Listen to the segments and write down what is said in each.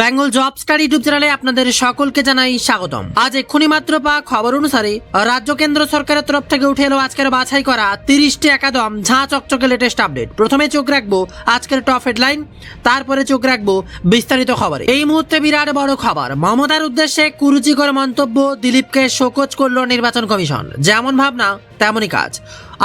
Bengal job star YouTube চ্যানেলে আপনাদের সকলকে জানাই স্বাগতম। আজ এক্ষুনি মাত্র পাওয়া খবর অনুসারে রাজ্য কেন্দ্র সরকারের তরফ থেকে উঠে এলো আজকের বাছাই করা তিরিশটি একাদম ঝাঁ চকচকে লেটেস্ট আপডেট প্রথমে চোখ রাখব আজকের টপ হেডলাইন তারপরে চোখ রাখব বিস্তারিত খবর। এই মুহূর্তে বিরাট বড় খবর। মমতার উদ্দেশ্যে কুরুচিকর মন্তব্য দিলীপকে শোকজ করল নির্বাচন কমিশন। যেমন ভাবনা, তেমনই কাজ।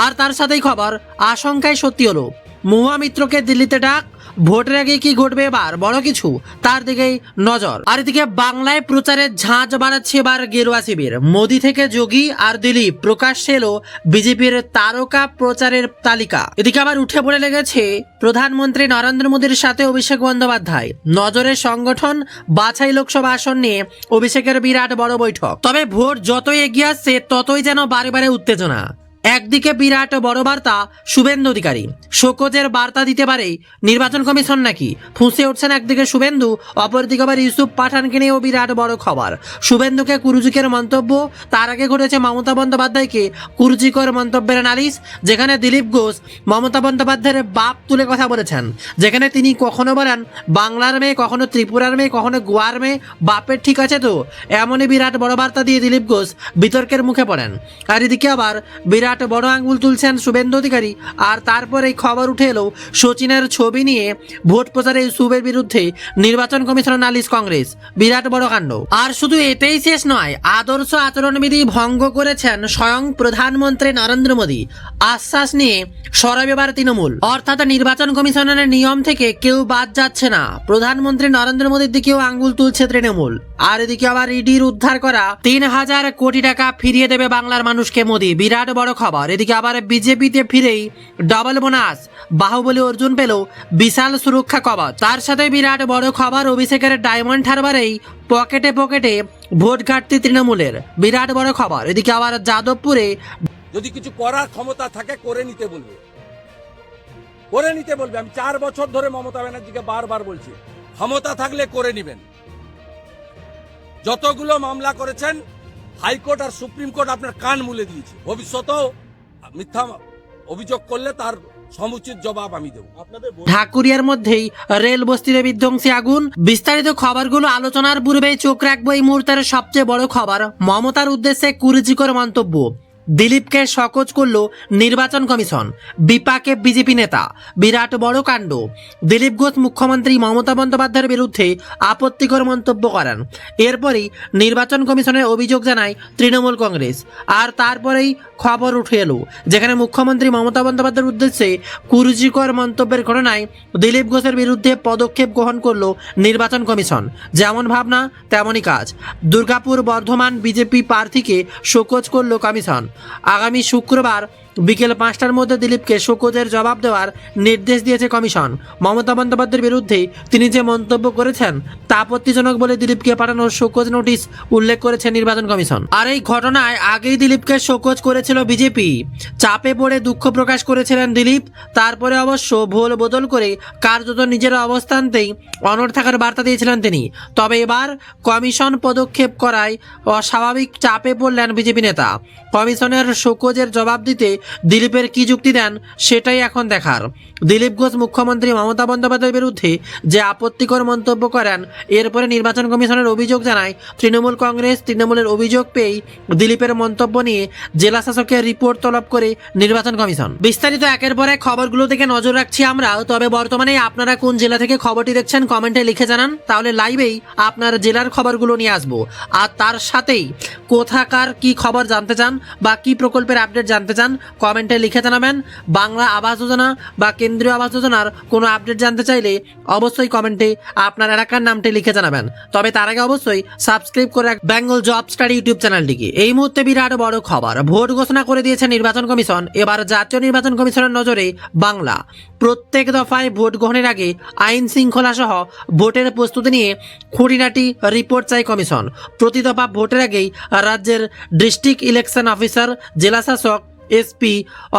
আর তার সাথেই খবর, আশঙ্কায় সত্যি হলো মহুয়া মিত্রকে দিল্লিতে ডাক, ভোটের আগে কি ঘটবে এবার? বড় কিছু। তার দিকেই নজর। আর এদিকে বাংলায় প্রচারের ঝাঁঝ বাড়াচ্ছে এবার গেরুয়া শিবির। মোদি থেকে যোগী আর দিলীপ প্রকাশ্যে এলো বিজেপির তারকা প্রচারের তালিকা। এদিকে আবার উঠে পড়ে লেগেছে প্রধানমন্ত্রী নরেন্দ্র মোদীর সাথে অভিষেক বন্দ্যোপাধ্যায়। নজরের সংগঠন বাছাই লোকসভা আসন নিয়ে অভিষেকের বিরাট বড় বৈঠক। তবে ভোট যতই এগিয়ে আসছে, ততই যেন বারে বারে উত্তেজনা। একদিকে বিরাট বড় বার্তা, শুভেন্দু অধিকারী। শোকজের বার্তা দিতে পারে নির্বাচন কমিশন নাকি? ফুঁসে উঠছেন একদিকে শুভেন্দু, অপরদিকে আবার ইউসুফ পাঠানকে নিয়েও বিরাট বড় খবর। শুভেন্দুকে কুরুচিকের মন্তব্য, তার আগে ঘটেছে মমতা বন্দ্যোপাধ্যায়কে কুরুজিকর মন্তব্যের নালিশ যেখানে দিলীপ ঘোষ মমতা বন্দ্যোপাধ্যায়ের বাপ তুলে কথা বলেছেন। যেখানে তিনি কখনো বলেন, বাংলার মেয়ে, কখনো ত্রিপুরার মেয়ে, কখনো গোয়ার মেয়ে, বাপের ঠিক আছে তো? এমনই বিরাট বড় বার্তা দিয়ে দিলীপ ঘোষ বিতর্কের মুখে পড়েন। আর এদিকে আবার বিরাট বড় আঙ্গুল তুলছেন শুভেন্দু অধিকারী। আর তারপরেই খবর উঠে এলো সচিনের ছবি নিয়ে ভোট প্রচারে ইউসুফের বিরুদ্ধে নির্বাচন কমিশনের নালিশ কংগ্রেস। বিরাট বড় কাণ্ড। আর শুধু এতেই শেষ নয়, আদর্শ আচরণবিধি ভঙ্গ করেছেন স্বয়ং প্রধানমন্ত্রী নরেন্দ্র মোদী। আশ্বাস নিয়ে সরব এবার তৃণমূল। অর্থাৎ নির্বাচন কমিশনের নিয়ম থেকে কেউ বাদ যাচ্ছে না। প্রধানমন্ত্রী নরেন্দ্র মোদীর দিকেও আঙ্গুল তুলছে তৃণমূল। আর এদিকে আবার ইডির উদ্ধার করা তিন হাজার কোটি টাকা ফিরিয়ে দেবে বাংলার মানুষকে মোদী। বিরাট বড় খবর। এদিকে আবার বিজেপিতে ফিরেই ডবল বোনাস বাহুবলী অর্জুন পেল বিশাল সুরক্ষা কবচ। তার সাথে বিরাট বড় খবর, অভিষেকের ডায়মন্ড হারবারেই পকেটে পকেটে ভোট ঘাটতি তৃণমূলের। বিরাট বড় খবর। এদিকে আবার যাদবপুরে যদি কিছু করার ক্ষমতা থাকে, করে নিতে বলবে। করে নিতে বলবে। আমি চার বছর ধরে মমতা ব্যানার্জিকে বারবার বলছি, ক্ষমতা থাকলে করে নিবেন। যতগুলো মামলা করেছেন হাইকোর্ট আর সুপ্রিম কোর্ট আপনার কান মুলে দিয়েছে। ভবিষ্যতেও মিথ্যা অভিযোগ করলে তার সমুচিত জবাব আমি দেবো। ঢাকুরিয়ার মধ্যেই রেল বস্তিতে বিধ্বংসী আগুন। বিস্তারিত খবরগুলো আলোচনার পূর্বে চোখ রাখব এই মুহূর্তের সবচেয়ে বড় খবর। মমতার উদ্দেশ্যে কুরুচিকর মন্তব্য। দিলীপকে সকোচ করল নির্বাচন কমিশন। বিপাকে বিজেপি নেতা, বিরাট বড় কাণ্ড। দিলীপ ঘোষ মুখ্যমন্ত্রী মমতা বন্দ্যোপাধ্যায়ের বিরুদ্ধে আপত্তিকর মন্তব্য করেন। এরপরই নির্বাচন কমিশনের অভিযোগ জানায় তৃণমূল কংগ্রেস। আর তারপরেই খবর উঠে এলো, যেখানে মুখ্যমন্ত্রী মমতা বন্দ্যোপাধ্যায়ের উদ্দেশ্যে কুরুচিকর মন্তব্যের ঘটনায় দিলীপ ঘোষের বিরুদ্ধে পদক্ষেপ গ্রহণ করল নির্বাচন কমিশন। যেমন ভাবনা, তেমনই কাজ। দুর্গাপুর বর্ধমান বিজেপি প্রার্থীকে শোকজ করল কমিশন। আগামী শুক্রবার বিকেল পাঁচটার মধ্যে দিলীপকে শোকজের জবাব দেওয়ার নির্দেশ দিয়েছে কমিশন। মমতা বন্দ্যোপাধ্যায়ের বিরুদ্ধে তিনি যে মন্তব্য করেছেন তা আপত্তিজনক বলে দিলীপকে পাঠানোর শোকজ নোটিশ উল্লেখ করেছে নির্বাচন কমিশন। আর এই ঘটনায় আগেই দিলীপকে শোকজ করেছিল বিজেপি। চাপে পড়ে দুঃখ প্রকাশ করেছিলেন দিলীপ, তারপরে অবশ্য ভোল বদল করে কার্যত নিজের অবস্থানতেই অনড় থাকার বার্তা দিয়েছিলেন তিনি। তবে এবার কমিশন পদক্ষেপ করায় অস্বাভাবিক চাপে পড়লেন বিজেপি নেতা। কমিশনের শোকজের জবাব দিতে দিলীপের কি যুক্তি দেন সেটাই এখন দেখার। দিলীপ ঘোষ মুখ্যমন্ত্রী মমতা বন্দ্যোপাধ্যায়ের বিরুদ্ধে যে আপত্তিকর মন্তব্য করেন এরপরে নির্বাচন কমিশনের অভিযোগ জানায়, তৃণমূল কংগ্রেস তৃণমূলের অভিযোগ পেয়েই দিলীপের মন্তব্য নিয়ে জেলা শাসকের রিপোর্ট তলব করে নির্বাচন কমিশন। বিস্তারিত একের পর এক খবরগুলো থেকে নজর রাখছি আমরা, তবে বর্তমানে আপনারা কোন জেলা থেকে খবরটি দেখছেন কমেন্টে লিখে জানান, তাহলে লাইভেই আপনার জেলার খবরগুলো নিয়ে আসব। আর তার সাথেই কোথাকার কি খবর জানতে চান বা কি প্রকল্পের আপডেট জানতে চান কমেন্টে লিখে জানাবেন। বাংলা আবাস যোজনা বা কেন্দ্রীয় আবাস যোজনার কোনো আপডেট জানতে চাইলে অবশ্যই কমেন্টে আপনার এলাকার নামটি লিখে জানাবেন। তবে তার আগে অবশ্যই সাবস্ক্রাইব করে রাখ বেঙ্গল জব স্টাডি ইউটিউব চ্যানেলটিকে এই মুহূর্তে বিরাট বড় খবর। ভোট ঘোষণা করে দিয়েছে নির্বাচন কমিশন। এবার জাতীয় নির্বাচন কমিশনের নজরে বাংলা। প্রত্যেক দফায় ভোট গ্রহণের আগে আইন শৃঙ্খলা সহ ভোটের প্রস্তুতি নিয়ে খুঁটিনাটি রিপোর্ট চাই কমিশন। প্রতি দফা ভোটের আগেই রাজ্যের ডিস্ট্রিক্ট ইলেকশন অফিসার জেলা শাসক এসপি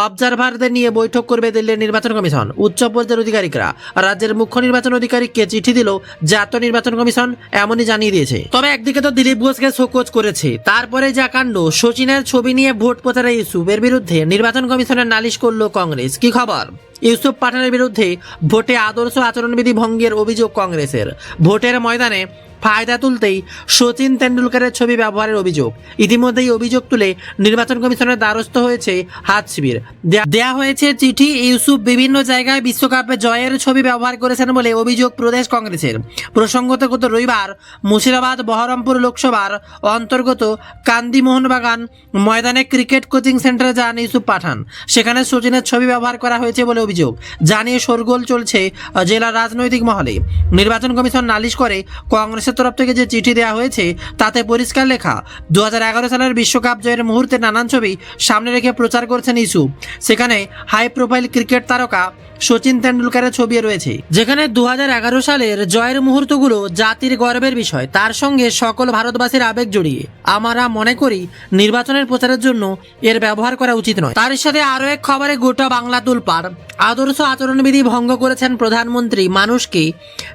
অবজারভারদের নিয়ে বৈঠক করবে দিল্লির নির্বাচন কমিশন। উচ্চ পর্যায়ের অধিকারিকরা রাজ্যের মুখ্য নির্বাচন অধিকারীকে চিঠি দিল জাতীয় নির্বাচন কমিশন, এমনই জানিয়ে দিয়েছে। তবে একদিকে তো দিলীপ ঘোষকে শোকজ করেছে, তারপরে যা কাণ্ড, সচিনের ছবি নিয়ে ভোট প্রচারে ইউসুফের বিরুদ্ধে নির্বাচন কমিশনের নালিশ করল কংগ্রেস। কি খবর? ইউসুফ পাঠানের বিরুদ্ধে ভোটে আদর্শ আচরণবিধি ভঙ্গের অভিযোগ কংগ্রেসের। ভোটের ময়দানে ফায়দা তুলতেই সচিন তেন্ডুলকারের ছবি ব্যবহারের অভিযোগ। ইতিমধ্যেই অভিযোগ তুলে নির্বাচন কমিশনের দ্বারস্থ হয়েছে হাত শিবির। দেয়া- হয়েছে চিঠি, ইউসুফ বিভিন্ন জায়গায় বিশ্বকাপে জয়ের ছবি ব্যবহার করেছেন বলে অভিযোগ প্রদেশ কংগ্রেসের। প্রসঙ্গত গত রবিবার মুর্শিদাবাদ, বহরমপুর লোকসভার অন্তর্গত কান্দি মোহনবাগান ময়দানে ক্রিকেট কোচিং সেন্টারে যান ইউসুফ পাঠান। সেখানে সচিনের ছবি ব্যবহার করা হয়েছে বলে অভিযোগ। জানিয়ে শোরগোল চলছে জেলার রাজনৈতিক মহলে। নির্বাচন কমিশন নালিশ করে কংগ্রেসের তরফ থেকে যে চিঠি দেওয়া হয়েছে, তাতে পরিষ্কার লেখা দু হাজার এগারো সালের বিশ্বকাপ জয়ের মুহূর্তে নানান ছবি সামনে রেখে প্রচার করছেন ইসু। সেখানে হাই প্রোফাইল ক্রিকেট তারকা সচিন তেন্ডুলকারের ছবি রয়েছে। যেখানে দু হাজার এগারো সালের জয়ের মুহূর্তগুলো জাতির গর্বের বিষয়। তার সঙ্গে সকল ভারতবাসীর আবেগ জড়িয়ে। আমরা মনে করি, নির্বাচনের প্রচারের জন্য এর ব্যবহার করা উচিত নয়। তার সাথে আরও এক খবরে গোটা বাংলা তুলপাড়। আদর্শ আচরণবিধি ভঙ্গ করেছেন প্রধানমন্ত্রী মানুষকে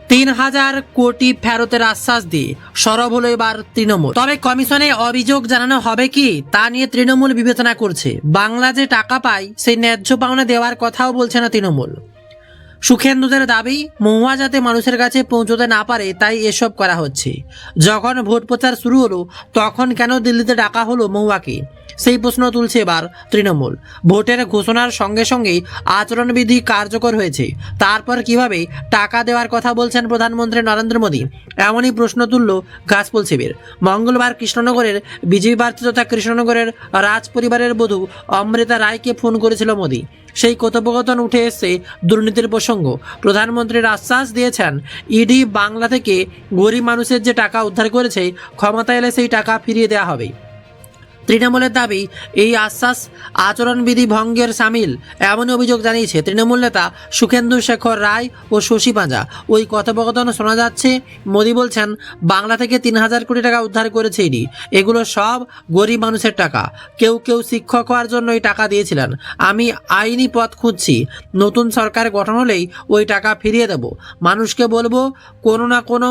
তিন হাজার কোটি ফেরতের আশ্বাস দিয়ে। সরব হলো এবার তৃণমূল। তবে কমিশনে অভিযোগ জানানো হবে কি, তা নিয়ে তৃণমূল বিবেচনা করছে। বাংলা যে টাকা পায়, সেই ন্যায্য পাওনা দেওয়ার কথাও বলছে না তৃণমূল। সুখেন্দুদের দাবি, মহুয়া যাতে মানুষের কাছে পৌঁছতে না পারে, তাই এসব করা হচ্ছে। যখন ভোট প্রচার শুরু হলো, তখন কেন দিল্লিতে ডাকা হলো মহুয়াকে? সেই প্রশ্ন তুলছে এবার তৃণমূল। ভোটের ঘোষণার সঙ্গে সঙ্গেই আচরণবিধি কার্যকর হয়েছে। তারপর কীভাবে টাকা দেওয়ার কথা বলছেন প্রধানমন্ত্রী নরেন্দ্র মোদী, এমনই প্রশ্ন তুলল গাছপুল শিবির। মঙ্গলবার কৃষ্ণনগরের বিজেপি প্রার্থী তথা কৃষ্ণনগরের রাজ পরিবারের বধূ অমৃতা রায়কে ফোন করেছিল মোদী। সেই কথোপকথন উঠে এসছে দুর্নীতির প্রসঙ্গ। প্রধানমন্ত্রীর আশ্বাস দিয়েছেন, ইডি বাংলা থেকে গরিব মানুষের যে টাকা উদ্ধার করেছে ক্ষমতা এলে সেই টাকা ফিরিয়ে দেওয়া হবে তৃণমূলের দাবি, এই আশ্বাস আচরণবিধি ভঙ্গের সামিল এমন অভিযোগ জানিয়েছে তৃণমূল নেতা সুখেন্দু শেখর রায় ও শশী পাঁজা। ওই কথোপকথন শোনা যাচ্ছে, মোদী বলছেন, বাংলা থেকে তিন হাজার কোটি টাকা উদ্ধার করেছে ইডি এগুলো সব গরিব মানুষের টাকা। কেউ কেউ শিক্ষক হওয়ার জন্য এই টাকা দিয়েছিলেন। আমি আইনি পথ খুঁজছি। নতুন সরকার গঠন হলেই ওই টাকা ফিরিয়ে দেব। মানুষকে বলব, কোনো না কোনো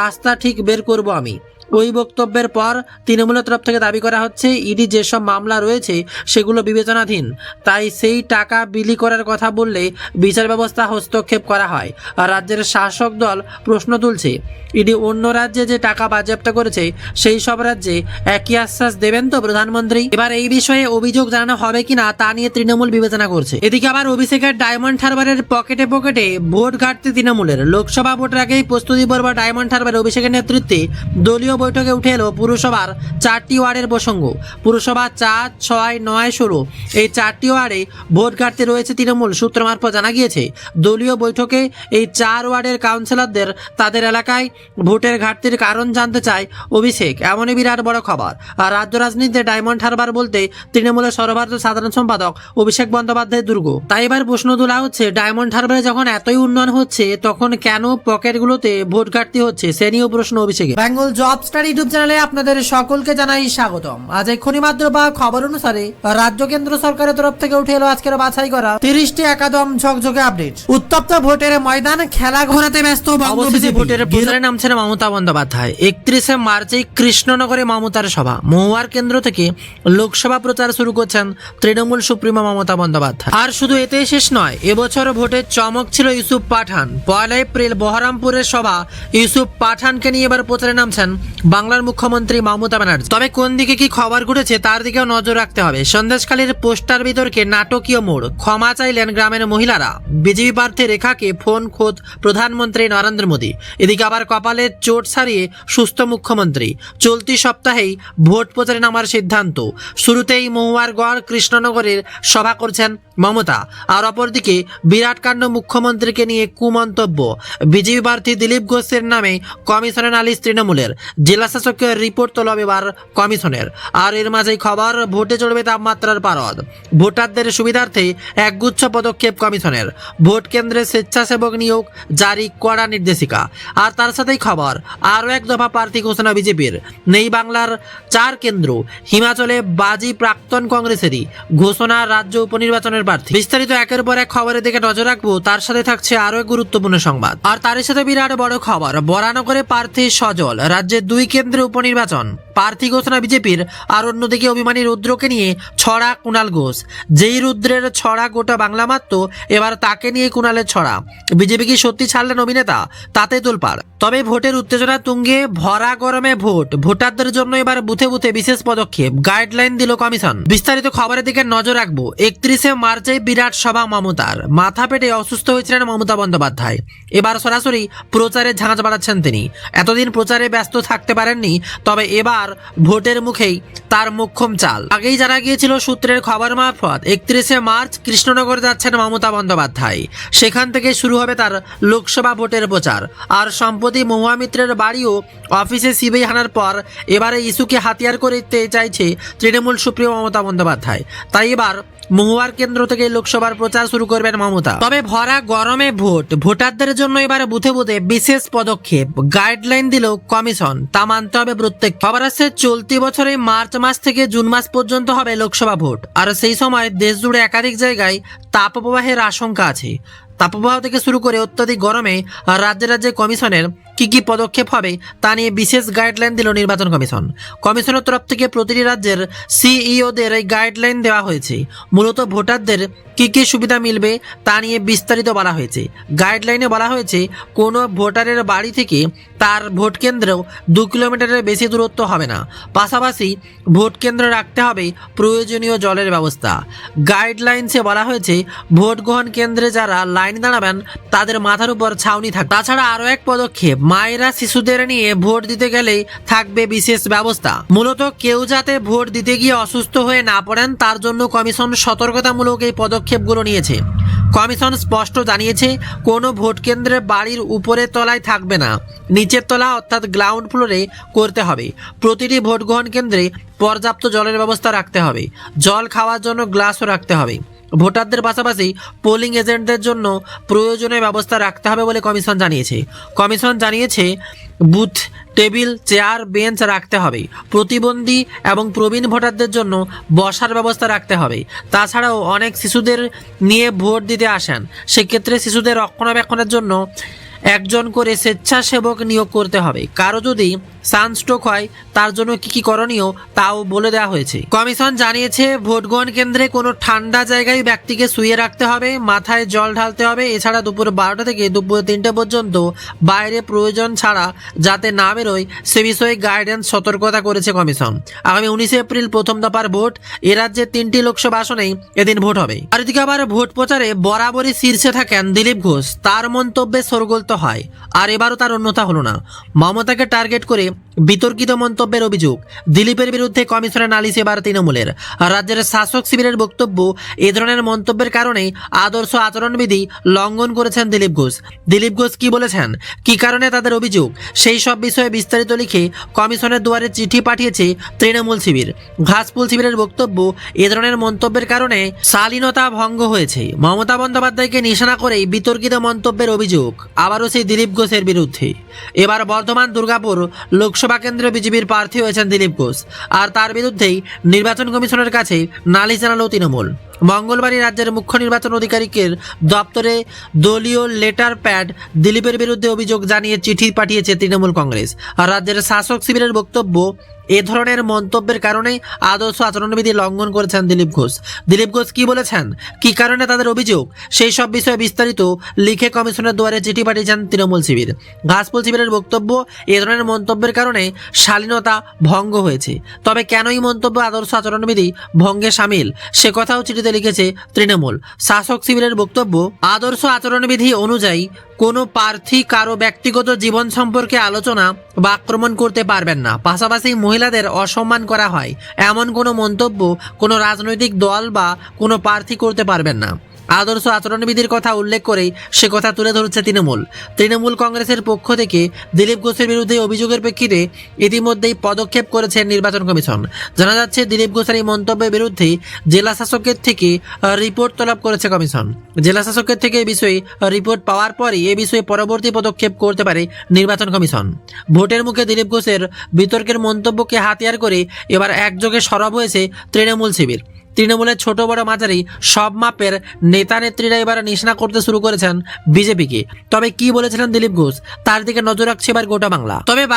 রাস্তা ঠিক বের করব আমি। ওই বক্তব্যের পর তৃণমূলের তরফ থেকে দাবি করা হচ্ছে, ইডি যেসব মামলা রয়েছে সেগুলো বিবেচনাধীন। তাই সেই টাকা বিলি করার কথা বললে বিচার ব্যবস্থা হস্তক্ষেপ করা হয়। আর রাজ্যের শাসক দল প্রশ্ন তুলছে, ইডি অন্য রাজ্যে যে টাকা বাজেয়াপ্ত করেছে, সেই সব রাজ্যে একই আশ্বাস দেবেন তো প্রধানমন্ত্রী? এবার এই বিষয়ে অভিযোগ জানানো হবে কিনা তা নিয়ে তৃণমূল বিবেচনা করছে। এদিকে আবার অভিষেকের ডায়মন্ড হারবারের পকেটে পকেটে ভোট ঘাটতি তৃণমূলের। লোকসভা ভোটের আগেই প্রস্তুতি পর্ব ডায়মন্ড হারবার অভিষেকের নেতৃত্বে দলীয় বৈঠকে উঠে এলো পুরসভার চারটি ওয়ার্ডের প্রসঙ্গ। পুরসভা চার, ছয়, নয়, ষোলো। এই চারটি ওয়ার্ডে ভোট ঘাটতি রয়েছে তৃণমূল সূত্র মারফত জানা গিয়েছে। দলীয় বৈঠকে এই চার ওয়ার্ডের কাউন্সিলরদের তাদের এলাকায় ভোটের ঘাটতির কারণ জানতে চায় অভিষেক। এমনই বিরাট বড় খবর। আর রাজ্য রাজনীতিতে ডায়মন্ড হারবার বলতে তৃণমূলের সর্বভারতীয় সাধারণ সম্পাদক অভিষেক বন্দ্যোপাধ্যায়ের দুর্গ। তাই এবার প্রশ্ন তোলা হচ্ছে, ডায়মন্ড হারবারে যখন এতই উন্নয়ন হচ্ছে, তখন কেন পকেটগুলোতে ভোট ঘাটতি হচ্ছে? সে নিয়েও প্রশ্ন অভিষেকে বেঙ্গল জব স্টার ইউটিউব চ্যানেলে আপনাদের সকলকে জানাই স্বাগতম। আজ এক্ষুনি মাত্র বা খবর অনুসারে রাজ্য কেন্দ্র সরকারের তরফ থেকে উঠে এলো আজকের বাছাই করা তিরিশটি একাদম ঝকঝকে আপডেট। উত্তপ্ত ভোটের ময়দান খেলা ঘোরাতে ব্যস্ত অবশেষে ভোটের প্রচারে নামছেন মমতা বন্দ্যোপাধ্যায়। একত্রিশে মার্চে কৃষ্ণনগরে মমতার সভা। মহুয়ার কেন্দ্র থেকে লোকসভা প্রচার শুরু করছেন তৃণমূল সুপ্রিমো মমতা বন্দ্যোপাধ্যায়। আর শুধু এতেই শেষ নয়, এবছর ভোটের চমক ছিল ইউসুফ পাঠান। পয়লা এপ্রিল বহরমপুরের সভা ইউসুফ পাঠানকে নিয়ে এবার প্রচারে নামছেন বাংলার মুখ্যমন্ত্রী মমতা ব্যানার্জি। তবে কোন দিকে কি খবর ঘটেছে তার দিকেও নজর রাখতে হবে। সন্দেশখালীর পোস্টার বিতর্কে নাটকীয় মোড়। ক্ষমা চাইলেন গ্রামের মহিলারা। বিজেপি প্রার্থী রেখাকে ফোন খোদ প্রধানমন্ত্রী নরেন্দ্র মোদী। এদিকে আবার কপালে চোট সারিয়ে সুস্থ মুখ্যমন্ত্রী। চলতি সপ্তাহেই ভোট প্রচারে নামার সিদ্ধান্ত। শুরুতেই মহুয়ার গড় কৃষ্ণনগরের সভা করছেন মমতা। আর অপরদিকে বিরাট কাণ্ড মুখ্যমন্ত্রীকে নিয়ে কুমন্তব্য। বিজেপি প্রার্থী দিলীপ ঘোষের নামে কমিশনের নালিশ তৃণমূলের। জেলা শাসকের রিপোর্ট তলব এবার কমিশনের। আর এর মাঝেই খবর, ভোটে চড়বে তাপমাত্রার পারদ। ভোটারদের সুবিধার্থে একগুচ্ছ পদক্ষেপ কমিশনের। ভোট কেন্দ্রে স্বেচ্ছাসেবক নিয়োগ জারি কড়া নির্দেশিকা। আর তার সাথেই খবর, আরও এক দফা প্রার্থী ঘোষণা বিজেপির। নেই বাংলার চার কেন্দ্র, হিমাচলে বাজি প্রাক্তন কংগ্রেসেরই, ঘোষণা রাজ্য উপনির্বাচনের প্রার্থী। বিস্তারিত একের পর এক খবরের দিকে নজর রাখব, তার সাথে থাকছে আরও এক গুরুত্বপূর্ণ সংবাদ। আর তার সাথে বিরাট বড় খবর, বরানগরে প্রার্থী সজল, রাজ্যের দুই কেন্দ্রে উপনির্বাচন। প্রার্থী ঘোষণা বিজেপির আর অন্যদিকে অভিমানী রুদ্রকে নিয়ে ছড়া কুণাল ঘোষ। যেই রুদ্রের ছড়া গোটা বাংলা মাত্র, এবার তাকে নিয়ে কুণালের ছড়া। বিজেপি কি সত্যি ছাড়লেন অভিনেতা? তাতে তোলপাড়। তবে ভোটের উত্তেজনা তুঙ্গে ভরা গরমে ভোট। ভোটারদের জন্য এবার বুথে বুথে বিশেষ পদক্ষেপ। গাইডলাইন দিল কমিশন। বিস্তারিত খবরের দিকে নজর রাখব। একত্রিশে মার্চে বিরাট সভা মমতার। মাথা পেটে অসুস্থ হয়েছিলেন মমতা বন্দ্যোপাধ্যায়। এবার সরাসরি প্রচারে ঝাঁজ বাড়াচ্ছেন তিনি। এতদিন প্রচারে ব্যস্ত থাকতে পারেননি, তবে এবার ভোটের মুখেই তার মোক্ষম চাল। আগেই জানা গিয়েছিল সূত্রের খবর মারফত একত্রিশে মার্চ কৃষ্ণনগর যাচ্ছেন মমতা বন্দ্যোপাধ্যায়। সেখান থেকে শুরু হবে তার লোকসভা ভোটের প্রচার। আর সম্প্রতি মহুয়া মিত্রের বাড়িও অফিসে সিবিআই হানার পর এবারে ইস্যুকে হাতিয়ার করতে চাইছে তৃণমূল সুপ্রিয় মমতা বন্দ্যোপাধ্যায়। তাই এবার মহুয়ার কেন্দ্র থেকে লোকসভার প্রচার শুরু করবেন মমতা। তবে ভরা গরমে ভোট। ভোটারদের জন্য এবার বুথে বুথে বিশেষ পদক্ষেপ। গাইডলাইন দিল কমিশন। তা মানতে হবে প্রত্যেক। খবর আসছে, চলতি বছরে মার্চ মাস থেকে জুন মাস পর্যন্ত হবে লোকসভা ভোট। আর সেই সময় দেশ জুড়ে একাধিক জায়গায় তাপপ্রবাহের আশঙ্কা আছে। তাপপ্রবাহ থেকে শুরু করে অত্যাধিক গরমে রাজ্যে রাজ্যে কমিশনের কি কি পদক্ষেপ হবে তা নিয়ে বিশেষ গাইডলাইন দিল নির্বাচন কমিশন। কমিশনের তরফ থেকে প্রতিটি রাজ্যের সিইওদের এই গাইডলাইন দেওয়া হয়েছে। মূলত ভোটারদের কি কি সুবিধা মিলবে তা নিয়ে বিস্তারিত বলা হয়েছে। গাইডলাইনে বলা হয়েছে, কোনো ভোটারের বাড়ি থেকে তার ভোট কেন্দ্রেও দু কিলোমিটারের বেশি দূরত্ব হবে না। পাশাপাশি ভোট কেন্দ্র রাখতে হবে প্রয়োজনীয় জলের ব্যবস্থা। গাইডলাইন্সে বলা হয়েছে ভোট গ্রহণ কেন্দ্রে যারা লাইন দাঁড়াবেন, তাদের মাথার উপর ছাউনি থাকবে। তাছাড়া আরও এক পদক্ষেপ, মায়েরা শিশুদের নিয়ে ভোট দিতে গেলেই থাকবে বিশেষ ব্যবস্থা। মূলত কেউ যাতে ভোট দিতে গিয়ে অসুস্থ হয়ে না পড়েন, তার জন্য কমিশন সতর্কতামূলক এই পদক্ষেপগুলো নিয়েছে। কমিশন স্পষ্ট জানিয়েছে, কোনো ভোট কেন্দ্রে বাড়ির উপরের তলায় থাকবে না। নিচের তলা অর্থাৎ গ্রাউন্ড ফ্লোরে করতে হবে। প্রতিটি ভোট গ্রহণ কেন্দ্রে পর্যাপ্ত জলের ব্যবস্থা রাখতে হবে। জল খাওয়ার জন্য গ্লাসও রাখতে হবে। ভোটারদের পাশাপাশি পোলিং এজেন্টদের জন্য প্রয়োজনীয় ব্যবস্থা রাখতে হবে বলে কমিশন জানিয়েছে। কমিশন জানিয়েছে, বুথ, টেবিল, চেয়ার, বেঞ্চ রাখতে হবে। প্রতিবন্ধী এবং প্রবীণ ভোটারদের জন্য বসার ব্যবস্থা রাখতে হবে। তাছাড়াও অনেক শিশুদের নিয়ে ভোট দিতে আসেন। সেক্ষেত্রে শিশুদের রক্ষণাবেক্ষণের জন্য একজন করে স্বেচ্ছাসেবক নিয়োগ করতে হবে। কারও যদি সানস্ট্রোক হয়, তার জন্য কি কি করণীয় তাও বলে দেওয়া হয়েছে। কমিশন জানিয়েছে ভোট গ্রহণ কেন্দ্রে কোনো ঠান্ডা জায়গায় ব্যক্তিকে শুয়ে রাখতে হবে, মাথায় জল ঢালতে হবে। এছাড়া দুপুর বারোটা থেকে দুপুর তিনটে পর্যন্ত বাইরে প্রয়োজন ছাড়া যাতে না বেরোয়, সে বিষয়ে গাইডেন্স সতর্কতা করেছে কমিশন। আগামী উনিশে এপ্রিল প্রথম দফার ভোট, এ রাজ্যে তিনটি লোকসভা আসনেই এদিন ভোট হবে। আর এদিকে আবার ভোট প্রচারে বরাবরই শীর্ষে থাকেন দিলীপ ঘোষ। তার মন্তব্যে সরগোল তো হয়, আর এবারও তার অন্যতা হলো না। মমতাকে টার্গেট করে বিতর্কিত মন্তব্যের অভিযোগ, দিলীপের বিরুদ্ধে কমিশনের নালিশ এবার তৃণমূলের। রাজ্যের শাসক শিবিরের বক্তব্য, এ ধরনের মন্তব্যের কারণে আদর্শ আচরণবিধি লঙ্ঘন করেছেন দিলীপ ঘোষ। দিলীপ ঘোষ কি বলেছেন? কি কারণে তাদের অভিযোগ? সেই সব বিষয়ে বিস্তারিত লিখে কমিশনের দুয়ারে চিঠি পাঠিয়েছে তৃণমূল শিবির। ঘাসফুল শিবিরের বক্তব্য, এ ধরনের মন্তব্যের কারণে শালীনতা ভঙ্গ হয়েছে। মমতা বন্দ্যোপাধ্যায়কে নিশানা করেই বিতর্কিত মন্তব্যের অভিযোগ, আবারও সেই দিলীপ ঘোষের বিরুদ্ধে। এবার বর্ধমান দুর্গাপুর লোকসভা কেন্দ্রে বিজেপির প্রার্থী হয়েছেন দিলীপ ঘোষ। আর তার বিরুদ্ধেই নির্বাচন কমিশনের কাছে নালিশ জানালো তৃণমূল। মঙ্গলবারই রাজ্যের মুখ্য নির্বাচন আধিকারিকের দপ্তরে দলীয় লেটার প্যাড দিলীপের বিরুদ্ধে অভিযোগ জানিয়ে চিঠি পাঠিয়েছে তৃণমূল কংগ্রেস। আর রাজ্যের শাসক শিবিরের বক্তব্য, এ ধরনের মন্তব্যের কারণে আদর্শ আচরণবিধি লঙ্ঘন করেছেন দিলীপ ঘোষ। দিলীপ ঘোষ কি বলেছেন? কি কারণে তাদের অভিযোগ? সেই সব বিষয়ে বিস্তারিত লিখে কমিশনের দুয়ারে চিঠি পাঠিয়েছেন তৃণমূল শিবির। ঘাসপুল শিবিরের বক্তব্য, এ ধরনের মন্তব্যের কারণে শালীনতা ভঙ্গ হয়েছে। তবে কেন এই মন্তব্য আদর্শ আচরণবিধি ভঙ্গে সামিল? সে কথাও চিঠিতে লিখেছে তৃণমূল। শাসক শিবিরের বক্তব্য, আদর্শ আচরণবিধি অনুযায়ী কোনো প্রার্থী কারও ব্যক্তিগত জীবন সম্পর্কে আলোচনা বা আক্রমণ করতে পারবেন না। পাশাপাশি মহিলাদের অসম্মান করা হয়। এমন কোনো মন্তব্য কোনো রাজনৈতিক দল বা কোনো প্রার্থী করতে পারবেন না। আদর্শ আচরণবিধির কথা উল্লেখ করে সে কথা তুলে ধরছে তৃণমূল। তৃণমূল কংগ্রেসের পক্ষ থেকে দিলীপ ঘোষের বিরুদ্ধে অভিযোগের প্রেক্ষিতে ইতিমধ্যেই পদক্ষেপ করেছে নির্বাচন কমিশন। জানা যাচ্ছে, দিলীপ ঘোষের এই মন্তব্যের বিরুদ্ধে জেলা শাসকের থেকে রিপোর্ট তলব করেছে কমিশন। জেলা শাসকের থেকে এ বিষয়ে রিপোর্ট পাওয়ার পরই এ বিষয়ে পরবর্তী পদক্ষেপ করতে পারে নির্বাচন কমিশন। ভোটের মুখে দিলীপ ঘোষের বিতর্কের মন্তব্যকে হাতিয়ার করে এবার একযোগে সরব হয়েছে তৃণমূল শিবির। তৃণমূলের ছোট বড় মাঝারি সব মাপের নেতা নেত্রীরা এবার নিশানা করতে শুরু করেছেন বিজেপিকে। তবে কি বলেছিলেন দিলীপ ঘোষ? তার দিকে নজর রাখছে এবার গোটা বাংলা। তবে